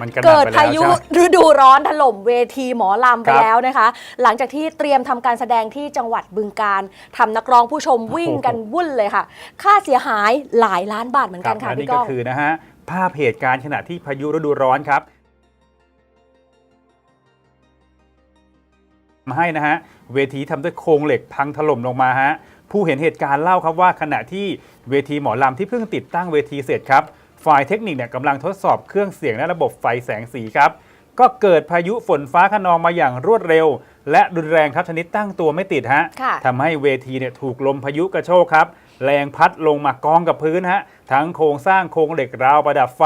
มันกระหน่ำเกิดไปแล้วพายุใช่ไหมฤดูร้อนถล่มเวทีหมอลำไปครับแล้วนะคะ หลังจากที่เตรียมทำการแสดงที่จังหวัดบึงการทำนักร้องผู้ชมวิ่งกันวุ่นเลยค่ะ ค่าเสียหายหลายล้านบาทเหมือนคกัรันบค่ะและพี่นี่ก้ก็อง คือนะฮะภาพเหตุการณ์ขณะที่พายุฤดูร้อนครับมาให้นะฮะเวทีทำด้วยโครงเหล็กพังถล่มลงมาฮะผู้เห็นเหตุการณ์เล่าครับว่าขณะที่เวทีหมอลำที่เพิ่งติดตั้งเวทีเสร็จครับ ฝ่ายเทคนิคเนี่ยกำลังทดสอบเครื่องเสียงและระบบไฟแสงสีครับ ก็เกิดพายุฝนฟ้าขนองมาอย่างรวดเร็ว และรุนแรงครับชนิดตั้งตัวไม่ติดฮะค่ะ ทำให้เวทีเนี่ยถูกลมพายุกระโชกครับ แรงพัดลงมากองกับพื้นฮะ ทั้งโครงสร้างโครงเหล็กราวประดับไฟ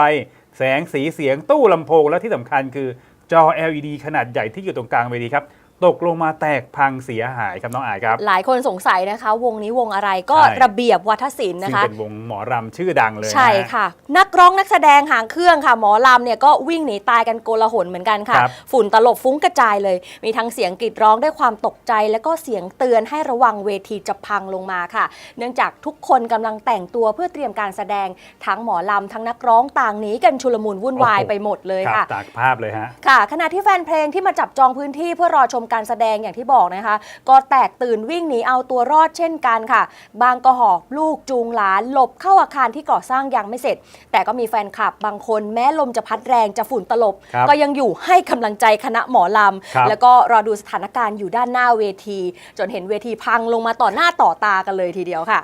แสงสีเสียงตู้ลำโพงและที่สำคัญคือจอ LED ขนาดใหญ่ที่อยู่ตรงกลางเวทีครับ ตกลงมาแตกพังเสียหายครับน้องอายครับ หลายคนสงสัยนะคะ วงนี้วงอะไรก็ใช่ ระเบียบวัฒศิลป์ซึ่นะงคะ เป็นวงหมอรำชื่อดังเลยนใช่ค่ะ นักร้องนักแสดงหางเครื่องค่ะ หมอลำเนี่ยก็วิ่งหนีตายกันโกลาหลเหมือนกันค่ะ ครับ ฝุ่นตลบฟุ้งกระจายเลย มีทั้งเสียงกรีดร้องด้วยความตกใจ แล้วก็เสียงเตือนให้ระวังเวทีจะพังลงมาค่ะ เนื่องจากทุกคนกำลังแต่งตัวเพื่อเตรียมการแสดงทั้งหมอลำทั้งนักร้องต่างหนีกันชุลมุนวุ่นวายโอ้โหไปหมดเลยครับค่ะ ตากภาพเลยฮะ ค่ะขณะที่แฟนเพลงที่มาจับจองพื้นที่เพื่อรอชมการแสดงอย่างที่บอกนะคะ ก็แตกตื่นวิ่งหนีเอาตัวรอดเช่นกันค่ะ บางก็หอบลูกจูงหลานหลบเข้าอาคารที่ก่อสร้างยังไม่เสร็จ แต่ก็มีแฟนคลับบางคนแม้ลมจะพัดแรงจะฝุ่นตลบครับก็ยังอยู่ให้กำลังใจคณะหมอลครับำแล้วก็รอดูสถานการณ์อยู่ด้านหน้าเวที จนเห็นเวทีพังลงมาต่อหน้าต่อตากันเลยทีเดียวค่ะ